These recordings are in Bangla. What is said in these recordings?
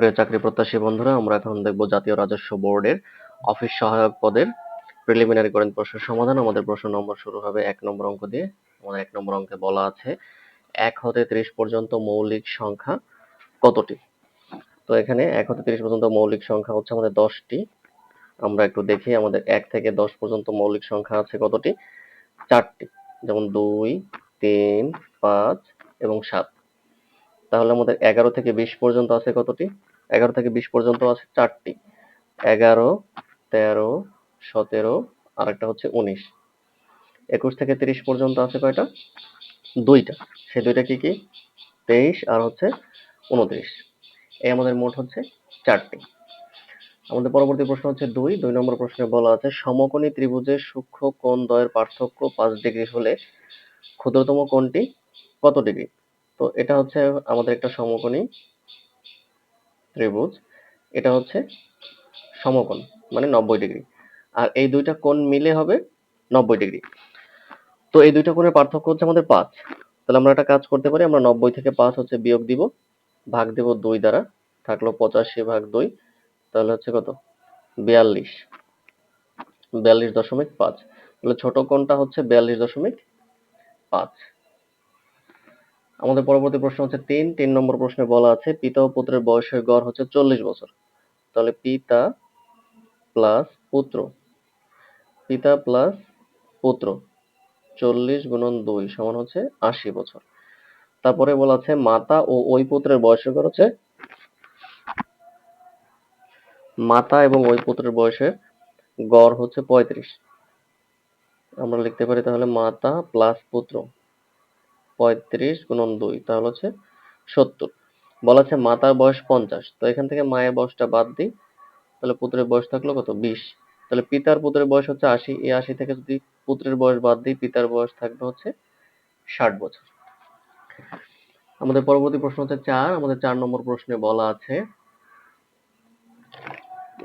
প্রিয় চাকরি প্রত্যাশী বন্ধুরা, আমরা এখন দেখব জাতীয় রাজস্ব বোর্ডের অফিস সহায়ক পদের প্রিলিমিনারি করেন প্রশ্নের সমাধান। আমাদের প্রশ্ন নম্বর শুরু হবে এক নম্বর অঙ্ক দিয়ে। আমাদের এক নম্বর অঙ্কে বলা আছে, এক হতে ত্রিশ পর্যন্ত মৌলিক সংখ্যা কতটি? তো এখানে এক হতে ত্রিশ পর্যন্ত মৌলিক সংখ্যা হচ্ছে আমাদের দশটি। আমরা একটু দেখি, আমাদের এক থেকে দশ পর্যন্ত মৌলিক সংখ্যা আছে কতটি? চারটি। যেমন দুই, তিন, পাঁচ এবং সাত। তাহলে আমাদের এগারো থেকে বিশ পর্যন্ত আছে কতটি? এগারো থেকে বিশ পর্যন্ত আছে চারটি। এগারো, তেরো, সতেরো, আর একটা হচ্ছে উনিশ। একুশ থেকে তিরিশ পর্যন্ত আছে কয়টা? দুইটা। সেই দুইটা কি কি? তেইশ আর হচ্ছে উনত্রিশ। এই আমাদের মোট হচ্ছে চারটি। আমাদের পরবর্তী প্রশ্ন হচ্ছে দুই। দুই নম্বর প্রশ্নে বলা আছে, সমকোণী ত্রিভুজের সূক্ষ্ম কোণ দ্বয়ের পার্থক্য পাঁচ ডিগ্রি হলে ক্ষুদ্রতম কোণটি কত ডিগ্রি? তো এটা হচ্ছে আমাদের একটা সমকোণী ত্রিভুজ, এটা হচ্ছে সমকোণ মানে নব্বই ডিগ্রি। আর এই দুইটা কোণ মিলে হবে নব্বই ডিগ্রি। তো এই দুইটা কোণের পার্থক্য হচ্ছে আমাদের পাঁচ। তাহলে আমরা একটা কাজ করতে পারি, আমরা নব্বই থেকে পাঁচ হচ্ছে বিয়োগ দিব, ভাগ দেব দুই দ্বারা, থাকল পঁচাশি ভাগ দুই, তাহলে হচ্ছে কত? বিয়াল্লিশ। বিয়াল্লিশ দশমিক পাঁচ। তাহলে ছোট কোণটা হচ্ছে বিয়াল্লিশ দশমিক পাঁচ। আমাদের পরবর্তী প্রশ্ন হচ্ছে তিন তিন নম্বর প্রশ্নে বলা আছে, পিতা ও পুত্রের বয়সের গড় হচ্ছে চল্লিশ বছর। তাহলে পিতা প্লাস পুত্র। পিতা প্লাস পুত্র, চল্লিশ গুণন দুই সমান হচ্ছে আশি বছর। তারপরে বলা আছে, মাতা ও ওই পুত্রের বয়সের গড় হচ্ছে মাতা এবং ওই পুত্রের বয়সের গড় হচ্ছে পঁয়ত্রিশ। আমরা লিখতে পারি তাহলে মাতা প্লাস পুত্র। পঁয়ত্রিশ গুণন দুই, তাহলে হচ্ছে সত্তর। বলা আছে মাতার বয়স পঞ্চাশ, তো এখান থেকে মায়ের বয়সটা বাদ দিই। তাহলে পুত্রের বয়স থাকল কত? বিশ। তাহলে পিতার পুত্রের বয়স হচ্ছে আশি, এই আশি থেকে যদি পুত্রের বয়স বাদ দিই, পিতার বয়স থাকবে হচ্ছে ষাট বছর। আমাদের পরবর্তী প্রশ্ন হচ্ছে চার, আমাদের চার নম্বর প্রশ্নে বলা আছে,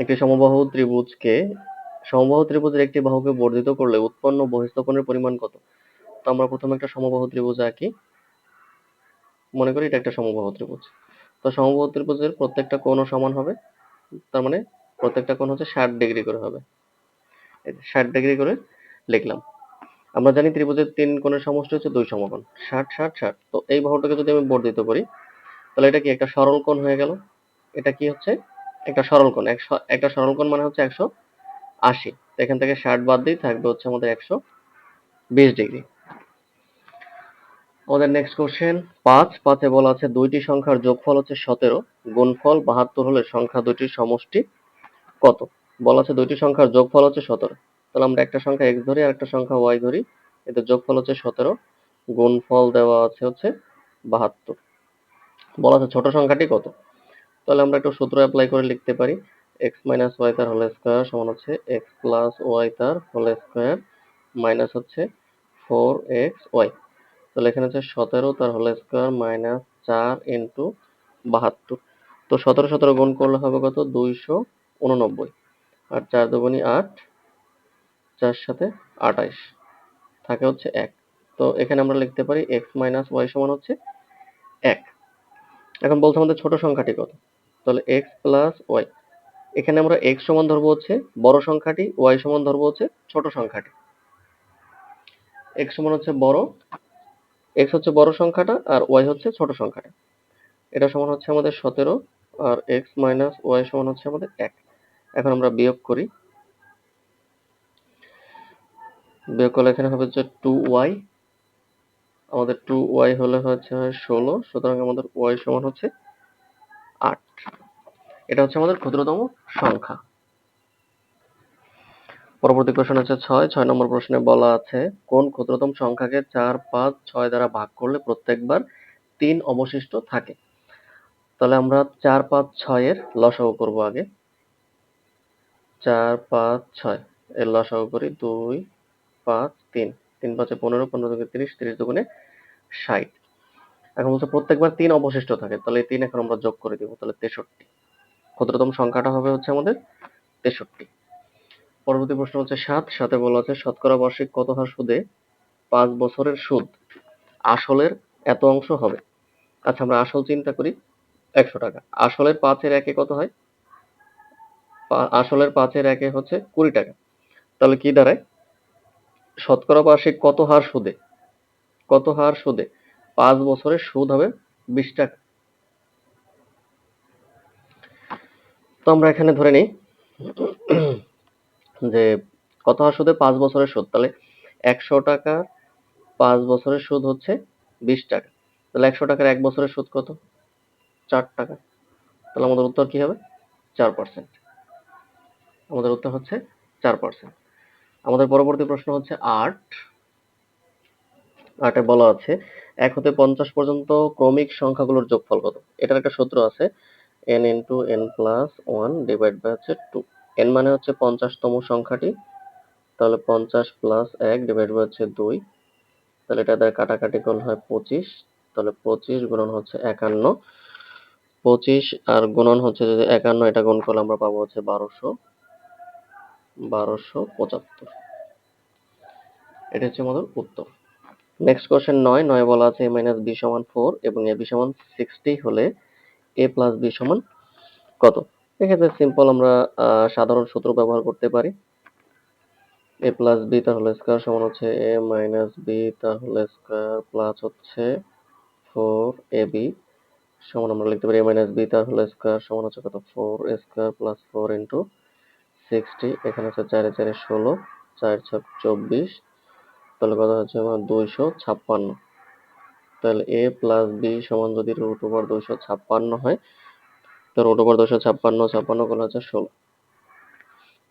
একটি সমবাহু ত্রিভুজকে, সমবাহু ত্রিভুজের একটি বাহুকে বর্ধিত করলে উৎপন্ন বহিস্থ কোণের পরিমাণ কত? তো আমরা প্রথমে একটা সমবাহু ত্রিভুজ আঁকি। মনে করি এটা একটা সমবাহু ত্রিভুজ। তো সমবাহু ত্রিভুজের প্রত্যেকটা কোণও সমান হবে। তার মানে প্রত্যেকটা কোণ হচ্ছে ষাট ডিগ্রি করে হবে। ষাট ডিগ্রি করে লিখলাম। আমরা জানি ত্রিভুজের তিন কোণের সমষ্টি হচ্ছে দুই সমকোণ। ষাট ষাট ষাট। তো এই বাহুটাকে যদি আমি বর্ধিত করি তাহলে এটা কি একটা সরল কোণ হয়ে গেল? এটা কি হচ্ছে? একটা সরল কোণ। একশো, একটা সরল কোণ মানে হচ্ছে একশো আশি। এখান থেকে ষাট বাদ দিই, থাকবে হচ্ছে আমাদের একশো বিশ ডিগ্রি। আমাদের নেক্সট কোশ্চেন পাঁচ, পাঁচে বলা আছে দুইটি সংখ্যার যোগফল হচ্ছে সতেরো, গুণফল বাহাত্তর হলে সংখ্যা দুইটির সমষ্টি কত? বলা আছে দুইটি সংখ্যার যোগফল হচ্ছে সতেরো। তাহলে আমরা একটা সংখ্যা এক্স ধরি আর একটা সংখ্যা ওয়াই ধরি এতে যোগফল হচ্ছে সতেরো, গুণফল দেওয়া আছে হচ্ছে বাহাত্তর। বলা আছে ছোট সংখ্যাটি কত? তাহলে আমরা একটু সূত্র অ্যাপ্লাই করে লিখতে পারি এক্স মাইনাস ওয়াই তার হোল স্কোয়ার সমান হচ্ছে এক্স প্লাস ওয়াই তার হোল স্কোয়ার মাইনাস হচ্ছে ফোর এক্স ওয়াই তাহলে এখানে হচ্ছে সতেরো, তার হোল স্কোয়ার মাইনাস চার ইন্টু বাহাত্তর। তো সতেরো সতেরো গুণ করলে হবে কত? দুইশো উননব্বই। আর চার দুগুণি আট, চার সাথে আঠাইশ। থাকে হচ্ছে এক। তো এখানে আমরা লিখতে পারি এক্স মাইনাস ওয়াই সমান হচ্ছে এক। এখন বলছে আমাদের ছোট সংখ্যাটি কত? তাহলে এক্স প্লাস ওয়াই এখানে আমরা এক্স সমান ধরবো হচ্ছে বড় সংখ্যাটি ওয়াই সমান ধরবো হচ্ছে ছোট সংখ্যাটি। এক্স সমান হচ্ছে বড় এক্স হচ্ছে বড় সংখ্যাটা আর ওয়াই হচ্ছে ছোট সংখ্যাটা। এটা সমান হচ্ছে আমাদের সতেরো আর এক্স মাইনাস ওয়াই সমান হচ্ছে আমাদের এক। এখন আমরা বিয়োগ করি। বিয়োগ করলে এখানে হবে হচ্ছে টু ওয়াই আমাদের টু ওয়াই হলে হচ্ছে ষোলো, সুতরাং আমাদের ওয়াই সমান হচ্ছে আট। এটা হচ্ছে আমাদের ক্ষুদ্রতম সংখ্যা। পরবর্তী কোশ্চেন হচ্ছে ছয়। ছয় নম্বর প্রশ্নে বলা আছে, কোন ক্ষুদ্রতম সংখ্যাকে চার, পাঁচ, ছয় দ্বারা ভাগ করলে প্রত্যেকবার তিন অবশিষ্ট থাকে? তাহলে আমরা চার, পাঁচ, ছয়ের লসাগু করব আগে। চার, পাঁচ, ছয় এর লসাগু করি দুই, পাঁচ, তিন। তিন পাঁচে পনেরো পনেরো থেকে তিরিশ তিরিশ দুগুণে ষাট। এখন বলছে প্রত্যেকবার তিন অবশিষ্ট থাকে, তাহলে এই তিন এখন আমরা যোগ করে দিব, তাহলে তেষট্টি। ক্ষুদ্রতম সংখ্যাটা হবে হচ্ছে আমাদের তেষট্টি। পরবর্তী প্রশ্ন হচ্ছে সাত। সাথে বলা আছে, শতকরা বার্ষিক কত হার সুদে পাঁচ বছরের সুদ আসলের এত অংশ হবে? আচ্ছা আমরা আসল চিন্তা করি একশো টাকা। আসলের পাঁচের একে কত হয়? আসলের পাঁচের একে হচ্ছে কুড়ি টাকা। তাহলে কি দাঁড়ায়? শতকরা বার্ষিক কত হার সুদে? কত হার সুদে পাঁচ বছরের সুদ হবে বিশ টাকা। তো আমরা এখানে ধরে নিই যে কত হার সুদে পাঁচ বছরের সুদ, তাহলে একশো টাকার পাঁচ বছরের সুদ হচ্ছে বিশ টাকা। তাহলে একশো টাকার এক বছরের সুদ কত? চার টাকা। তাহলে আমাদের উত্তর কি হবে? চার পার্সেন্ট আমাদের উত্তর হচ্ছে চার পার্সেন্ট আমাদের পরবর্তী প্রশ্ন হচ্ছে আট। আটে বলা আছে, এক হতে পঞ্চাশ পর্যন্ত ক্রমিক সংখ্যাগুলোর যোগফল কত? এটার একটা সূত্র আছে n into n plus one divide by হচ্ছে টু এন মানে হচ্ছে পঞ্চাশতম সংখ্যাটি। তাহলে পঞ্চাশ প্লাস এক ডিভাইড হচ্ছে দুই। তাহলে এটা দ্বারা কাটাকাটি করলে হয় পঁচিশ। তাহলে পঁচিশ গুণন হচ্ছে একান্ন। পঁচিশ আর গুণন হচ্ছে যদি একান্ন, এটা গুণ করলে আমরা পাবো হচ্ছে বারোশো। বারোশো পঁচাত্তর। এটা হচ্ছে আমাদের উত্তর। নেক্সট কোশ্চেন নয়। নয় বলা আছে এ মাইনাস বি সমান ফোর এবং এ বি সমান সিক্সটি হলে এ প্লাস বি সমান কত? এক্ষেত্রে সিম্পল আমরা সাধারণ সূত্র ব্যবহার করতে পারি। এ প্লাস বি তার হোল স্কয়ার সমান হচ্ছে এ মাইনাস বি তার হোল স্কয়ার প্লাস হচ্ছে ফোর এ বি সমান আমরা লিখতে পারি এ মাইনাস বি তার হোল স্কয়ার সমান হচ্ছে কত? Four square plus four into sixty এখানে হচ্ছে চারে চারে ষোলো, চার ছক চব্বিশ, তাহলে কত হচ্ছে? আমার দুইশো ছাপ্পান্ন। তাহলে এ প্লাস বি সমান যদি রুট ওভার দুইশো ছাপ্পান্ন হয় তো রুট ওভার দুইশো ছাপ্পান্ন ছাপ্পান্ন করলে হচ্ছে ষোলো।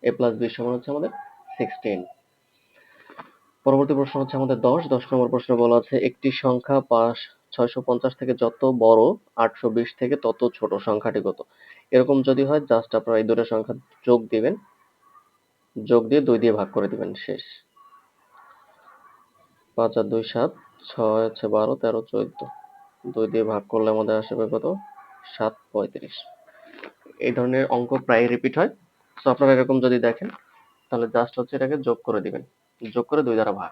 এ প্লাস বি সমান হচ্ছে আমাদের সিক্সটিন পরবর্তী প্রশ্ন হচ্ছে আমাদের দশ। দশ নম্বর প্রশ্ন বলা আছে, একটি সংখ্যা পাঁচ, ছয়শো পঞ্চাশ থেকে যত বড়, আটশো বিশ থেকে তত ছোট সংখ্যাটি কত? এরকম যদি হয় জাস্ট আপনারা এই দুটো সংখ্যা যোগ দিবেন। যোগ দিয়ে দুই দিয়ে ভাগ করে দিবেন, শেষ। পাঁচ আর দুই সাত, ছয় হচ্ছে বারো, তেরো, চোদ্দ। দুই দিয়ে ভাগ করলে আমাদের আসবে কত? সাত পঁয়ত্রিশ। এই ধরনের অঙ্ক প্রায় রিপিট হয়। তো আপনারা এরকম যদি দেখেন, তাহলে জাস্ট হচ্ছে এটাকে যোগ করে দিবেন। যোগ করে দুই দ্বারা ভাগ।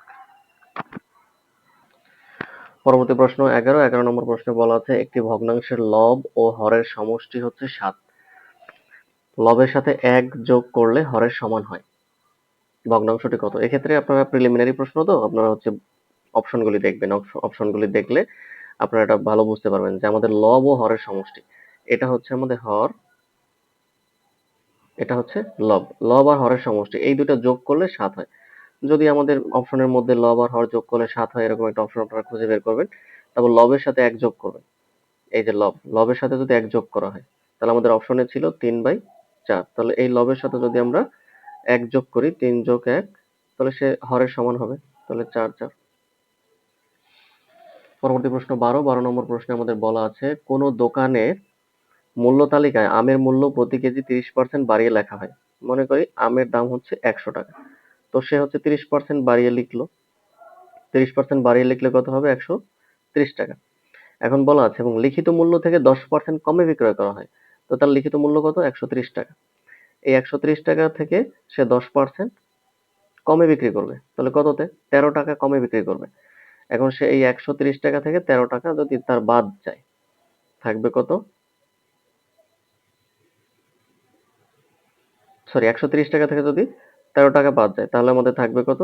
পরবর্তী প্রশ্ন এগারো। এগারো নম্বর প্রশ্নে বলা আছে, একটি ভগ্নাংশের লব ও হরের সমষ্টি হচ্ছে সাত। লবের সাথে এক যোগ করলে হরের সমান হয়। ভগ্নাংশটি কত? এক্ষেত্রে আপনারা প্রিলিমিনারি প্রশ্ন তো, আপনারা হচ্ছে অপশনগুলি দেখবেন। অপশনগুলি দেখলে আপনারা এটা ভালো বুঝতে পারবেন যে আমাদের লব ও হরের সমষ্টি। এটা হচ্ছে আমাদের হর এটা হচ্ছে লব। লব আর হরের সমষ্টি। এই দুটো যোগ করলে সাত হয়। যদি আমাদের অপশনের মধ্যে লব আর হর যোগ করলে সাত হয়, এরকম একটা অপশন আপনারা খুঁজে বের করবেন। তারপর লবের সাথে এক যোগ করবেন। এই যে লব, লবের সাথে যদি এক যোগ করা হয়, তাহলে আমাদের অপশনে ছিল তিন বাই চার। তাহলে এই লবের সাথে যদি আমরা এক যোগ করি, তিন যোগ এক, তাহলে সে হরের সমান হবে। তাহলে চার চার। পরবর্তী প্রশ্ন বারো। বারো নম্বর প্রশ্নে আমাদের বলা আছে, কোনো দোকানের মূল্য তালিকায় আমের মূল্য প্রতি কেজি তিরিশ পার্সেন্ট বাড়িয়ে লেখা হয়। মনে করি আমের দাম হচ্ছে একশো টাকা। তো সে হচ্ছে তিরিশ পার্সেন্ট বাড়িয়ে লিখলো। তিরিশ পার্সেন্ট বাড়িয়ে লিখলে কত হবে? একশো ত্রিশ টাকা। এখন বলা আছে, এবং লিখিত মূল্য থেকে দশ পার্সেন্ট কমে বিক্রয় করা হয়। তো তার লিখিত মূল্য কত? একশো ত্রিশ টাকা। এই একশো ত্রিশ টাকা থেকে সে দশ পার্সেন্ট কমে বিক্রি করবে। তাহলে কততে? তেরো টাকা কমে বিক্রি করবে। এখন সে এই একশো ত্রিশ টাকা থেকে তেরো টাকা যদি তার বাদ যায়, থাকবে কত? সরি, একশো ত্রিশ টাকা থেকে যদি তেরো টাকা বাদ যায়, তাহলে আমাদের থাকবে কত?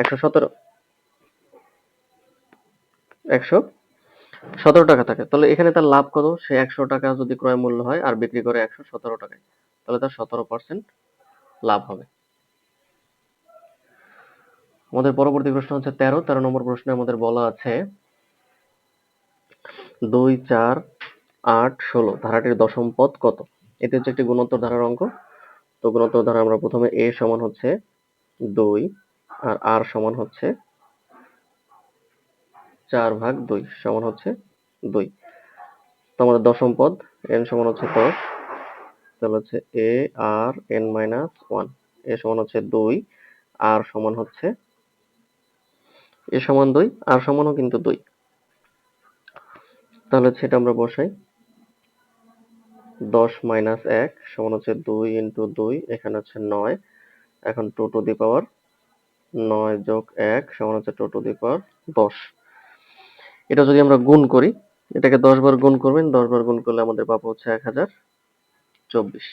একশো সতেরো। একশো সতেরো টাকা থাকে। তাহলে এখানে তার লাভ কত? সে একশো টাকা যদি ক্রয় মূল্য হয় আর বিক্রি করে একশো সতেরো টাকায়, তাহলে তার সতেরো পার্সেন্ট লাভ হবে। আমাদের পরবর্তী প্রশ্ন হচ্ছে তেরো। তেরো নম্বর প্রশ্নে আমাদের বলা আছে, দুই চার আট ষোলো, ধারাটির দশম পদ কত? এটি হচ্ছে একটি গুণোত্তর ধারার অঙ্ক। তো গুণোত্তর ধারা আমরা প্রথমে এ সমান হচ্ছে দুই আর আর সমান হচ্ছে চার ভাগ দুই সমান হচ্ছে দুই। তো আমাদের দশম পদ, এন সমান হচ্ছে দশ, তাহলে হচ্ছে A R N minus one. A সমান হচ্ছে দুই, আর সমান হচ্ছে এ সমান দুই, আর সমানও কিন্তু দুই। তাহলে সেটা আমরা বসাই। দশ মাইনাস এক সমান হচ্ছে দুই ইন্টু দুই, এখানে হচ্ছে নয়। এখন টু টু দি পাওয়ার নয় যোগ এক সমান হচ্ছে টু টু দি পাওয়ার দশ। এটা যদি আমরা গুণ করি, এটাকে দশ বার গুণ করবেন, দশ বার গুণ করলে আমাদের পাবো হচ্ছে এক হাজার চব্বিশ।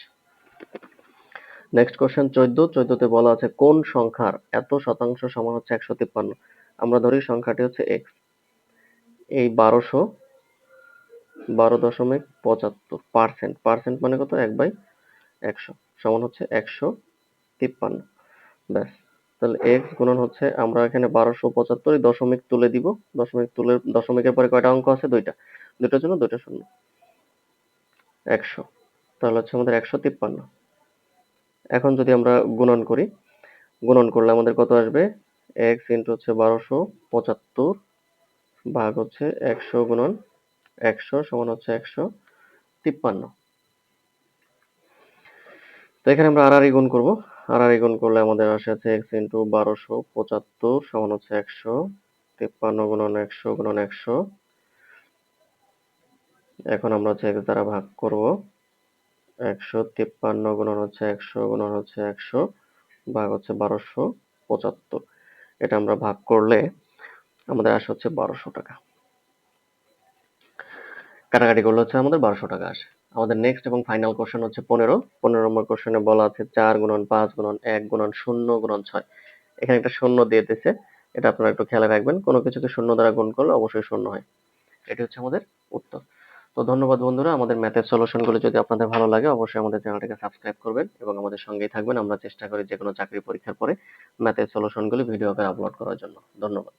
নেক্সট কোশ্চেন চোদ্দ। চোদ্দতে বলা আছে কোন সংখ্যার এত শতাংশ সমান হচ্ছে একশো তিপ্পান্ন? আমরা ধরি সংখ্যাটি হচ্ছে এক্স এই বারোশো বারো দশমিক পঁচাত্তর পার্সেন্ট পার্সেন্ট মানে কত? এক বাই একশো। সমান হচ্ছে একশো তিপ্পান্ন। ব্যাস। তাহলে এক্স গুণন হচ্ছে আমরা এখানে বারোশো পঁচাত্তর দশমিক তুলে দিব। দশমিক তুলে, দশমিকের পরে কয়টা অঙ্ক আছে? দুইটা। দুইটার জন্য দুইটা শূন্য। একশো। তাহলে হচ্ছে আমাদের একশো তিপ্পান্ন। এখন যদি আমরা গুণন করি, গুণন করলে আমাদের কত আসবে? এক্স ইন্টু হচ্ছে বারোশো পঁচাত্তর ভাগ হচ্ছে একশো গুণন একশো সমান হচ্ছে একশো তিপ্পান্ন। তো এখানে আমরা আর গুণ করব। আর গুণ করলে আমাদের আসে আছে এক্স ইন্টু বারোশো পঁচাত্তর সমান হচ্ছে একশো তিপ্পান্ন গুণন একশো গুণন একশো। এখন আমরা হচ্ছে এক্স দ্বারা ভাগ করব। একশো তিপ্পান্ন গুণন হচ্ছে একশো গুণন হচ্ছে একশো ভাগ হচ্ছে বারোশো পঁচাত্তর। এটা আমরা ভাগ করলে আমাদের আসে হচ্ছে বারোশো টাকা। কাটাকাটি করলে হচ্ছে আমাদের বারোশো টাকা আসে। আমাদের নেক্সট এবং ফাইনাল কোশ্চেন হচ্ছে পনেরো। পনেরো নম্বর কোশ্চেনে বলা আছে চার গুণন পাঁচ গুণন এক গুণন শূন্য গুণন ছয়। এখানে একটা শূন্য দিয়ে দিতেছে এটা আপনারা একটু খেয়াল রাখবেন। কোনো কিছুকে শূন্য দ্বারা গুণ করলে অবশ্যই শূন্য হয়। এটি হচ্ছে আমাদের উত্তর। তো ধন্যবাদ বন্ধুরা। আমাদের ম্যাথের সলিউশনগুলো যদি আপনাদের ভালো লাগে, অবশ্যই আমাদের চ্যানেলটাকে সাবস্ক্রাইব করবেন এবং আমাদের সঙ্গেই থাকবেন। আমরা চেষ্টা করি যে কোনো চাকরি পরীক্ষার পরে ম্যাথের সলিউশনগুলি ভিডিও আকারে আপলোড করার জন্য। ধন্যবাদ।